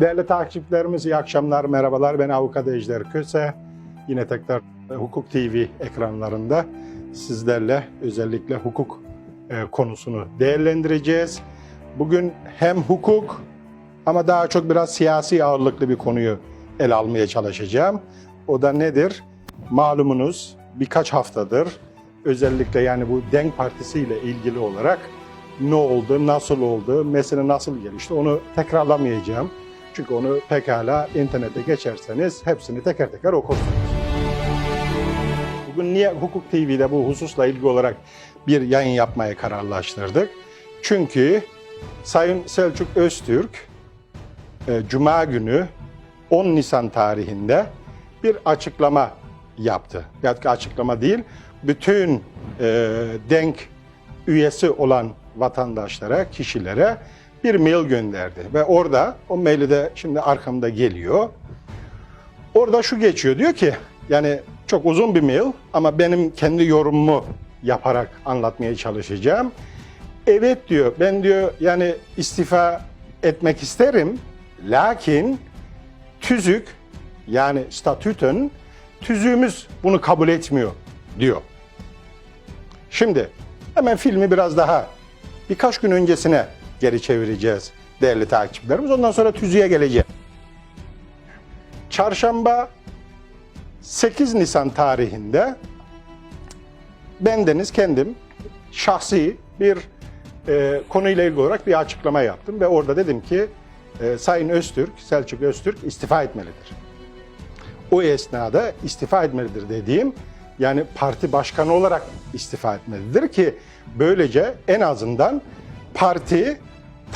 Değerli takipçilerimiz iyi akşamlar, merhabalar. Ben Avukat Ejder Köse. Yine tekrar e, Hukuk TV ekranlarında sizlerle özellikle hukuk e, konusunu değerlendireceğiz. Bugün hem hukuk ama daha çok biraz siyasi ağırlıklı bir konuyu ele almaya çalışacağım. O da nedir? Malumunuz birkaç haftadır özellikle yani bu Denk Partisi ile ilgili olarak ne oldu, nasıl oldu, mesele nasıl gelişti onu tekrarlamayacağım. Çünkü onu pekala internete geçerseniz hepsini teker teker okursunuz. Bugün niye Hukuk TV'de bu hususla ilgili olarak bir yayın yapmaya kararlaştırdık? Çünkü Sayın Selçuk Öztürk e, Cuma günü 10 Nisan tarihinde bir açıklama yaptı. Ya da açıklama değil, bütün e, denk üyesi olan vatandaşlara, kişilere bir mail gönderdi. Ve orada, o maili de şimdi arkamda geliyor. Orada şu geçiyor, diyor ki, yani çok uzun bir mail ama benim kendi yorumumu yaparak anlatmaya çalışacağım. Evet diyor, ben diyor yani istifa etmek isterim. Lakin tüzük yani statütün tüzüğümüz bunu kabul etmiyor diyor. Şimdi hemen filmi biraz daha birkaç gün öncesine geri çevireceğiz değerli takipçilerimiz. Ondan sonra tüzüğe geleceğiz. Çarşamba 8 Nisan tarihinde bendeniz kendim şahsi bir e, konuyla ilgili olarak bir açıklama yaptım ve orada dedim ki e, Sayın Öztürk, Selçuk Öztürk istifa etmelidir. O esnada istifa etmelidir dediğim yani parti başkanı olarak istifa etmelidir ki böylece en azından parti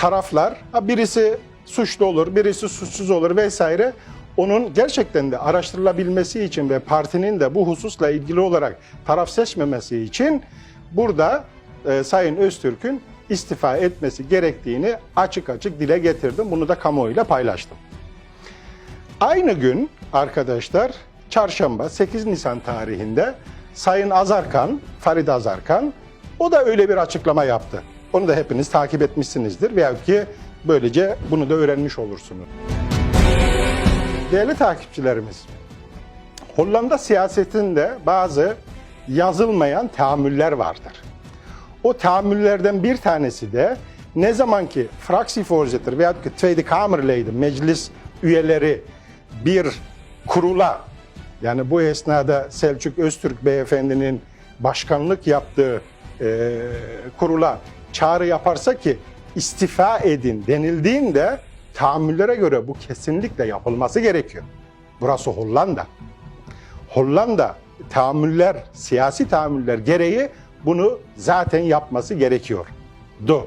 taraflar birisi suçlu olur, birisi suçsuz olur vesaire onun gerçekten de araştırılabilmesi için ve partinin de bu hususla ilgili olarak taraf seçmemesi için burada e, Sayın Öztürk'ün istifa etmesi gerektiğini açık açık dile getirdim. Bunu da kamuoyuyla paylaştım. Aynı gün arkadaşlar çarşamba 8 Nisan tarihinde Sayın Azarkan, Farid Azarkan o da öyle bir açıklama yaptı. Onu da hepiniz takip etmişsinizdir veyahut ki böylece bunu da öğrenmiş olursunuz. Değerli takipçilerimiz, Hollanda siyasetinde bazı yazılmayan tahammüller vardır. O tahammüllerden bir tanesi de ne zaman ki Fractievoorzitter veyahut ki Tweede Kamerleden, meclis üyeleri bir kurula yani bu esnada Selçuk Öztürk beyefendinin başkanlık yaptığı e, kurula çağrı yaparsa ki istifa edin denildiğinde tahammüllere göre bu kesinlikle yapılması gerekiyor. Burası Hollanda. Hollanda tahammüller, siyasi tahammüller gereği bunu zaten yapması gerekiyor. Du.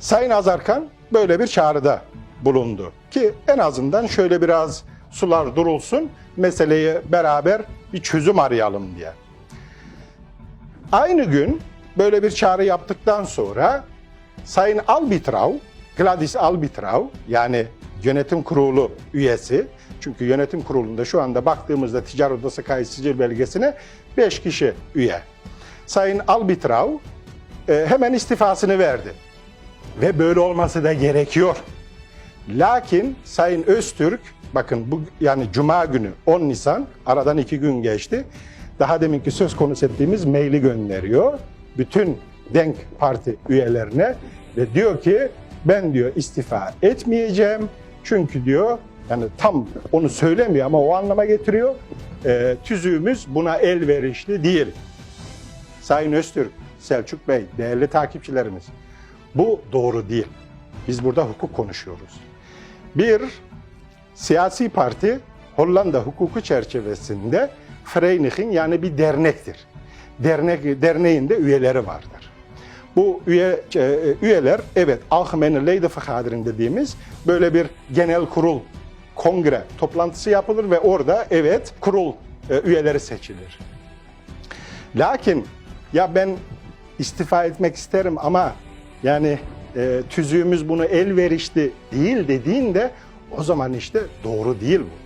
Sayın Azarkan böyle bir çağrıda bulundu ki en azından şöyle biraz sular durulsun, meseleyi beraber bir çözüm arayalım diye. Aynı gün böyle bir çağrı yaptıktan sonra Sayın Albitrau, Gladys Albitrau yani yönetim kurulu üyesi, çünkü yönetim kurulunda şu anda baktığımızda Ticaret Odası kayıt sicil belgesine 5 kişi üye. Sayın Albitrau e, hemen istifasını verdi. Ve böyle olması da gerekiyor. Lakin Sayın Öztürk, bakın bu yani Cuma günü 10 Nisan, aradan iki gün geçti. Daha deminki söz konusu ettiğimiz maili gönderiyor. Bütün Denk Parti üyelerine ve diyor ki ben diyor istifa etmeyeceğim. Çünkü diyor yani tam onu söylemiyor ama o anlama getiriyor. E, tüzüğümüz buna elverişli değil. Sayın Öztürk, Selçuk Bey, değerli takipçilerimiz. Bu doğru değil. Biz burada hukuk konuşuyoruz. Bir, siyasi parti Hollanda hukuku çerçevesinde Vereniging yani bir dernektir. Dernek, derneğin de üyeleri vardır. Bu üye, e, üyeler evet Algemene Ledenvergadering dediğimiz böyle bir genel kurul, kongre toplantısı yapılır ve orada evet kurul e, üyeleri seçilir. Lakin ya ben istifa etmek isterim ama yani e, tüzüğümüz bunu elverişli değil dediğinde o zaman işte doğru değil bu.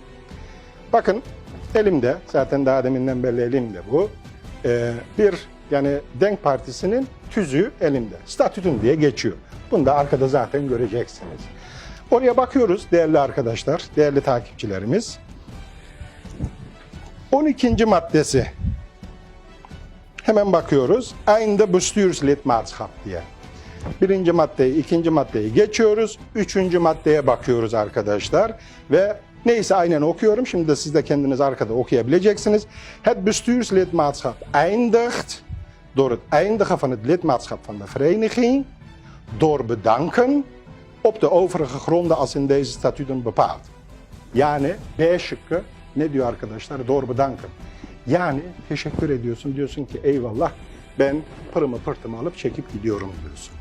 Bakın elimde zaten daha deminden beri elimde bu. E, bir yani Denk Partisi'nin tüzüğü elimde. Statütün diye geçiyor. Bunu da arkada zaten göreceksiniz. Oraya bakıyoruz değerli arkadaşlar, değerli takipçilerimiz. 12. maddesi. Hemen bakıyoruz. Einde bestuurslidmaatschap diye. Birinci maddeyi, ikinci maddeyi geçiyoruz. Üçüncü maddeye bakıyoruz arkadaşlar. Ve neyse aynen okuyorum. Şimdi de siz de kendiniz arkada okuyabileceksiniz. Het bestuurslidmaatschap eindigt door het eindigen van het lidmaatschap van de vereniging door bedanken op de overige gronden als in deze statuten bepaald. Yani B ne diyor arkadaşlar? Doğru bedanken. Yani teşekkür ediyorsun diyorsun ki eyvallah ben pırımı pırtımı alıp çekip gidiyorum diyorsun.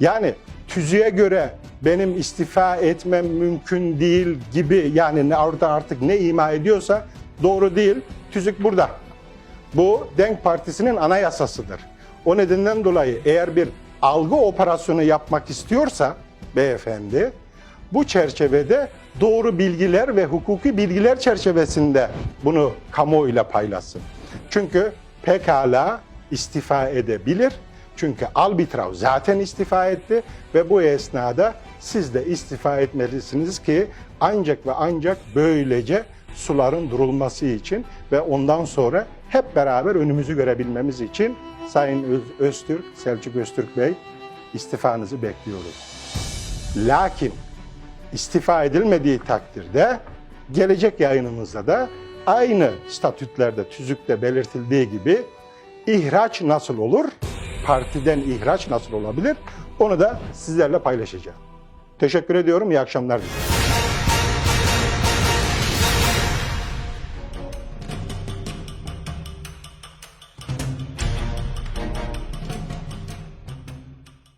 Yani tüzüğe göre benim istifa etmem mümkün değil gibi yani orada artık ne ima ediyorsa doğru değil. Tüzük burada. Bu Denk Partisi'nin anayasasıdır. O nedenden dolayı eğer bir algı operasyonu yapmak istiyorsa beyefendi bu çerçevede doğru bilgiler ve hukuki bilgiler çerçevesinde bunu kamuoyuyla paylaşsın. Çünkü pekala istifa edebilir. Çünkü Albitrav zaten istifa etti ve bu esnada siz de istifa etmelisiniz ki ancak ve ancak böylece suların durulması için ve ondan sonra hep beraber önümüzü görebilmemiz için Sayın Öz- Öztürk, Selçuk Öztürk Bey istifanızı bekliyoruz. Lakin istifa edilmediği takdirde gelecek yayınımızda da aynı statütlerde, tüzükte belirtildiği gibi ihraç nasıl olur? Partiden ihraç nasıl olabilir? Onu da sizlerle paylaşacağım. Teşekkür ediyorum. İyi akşamlar diliyorum.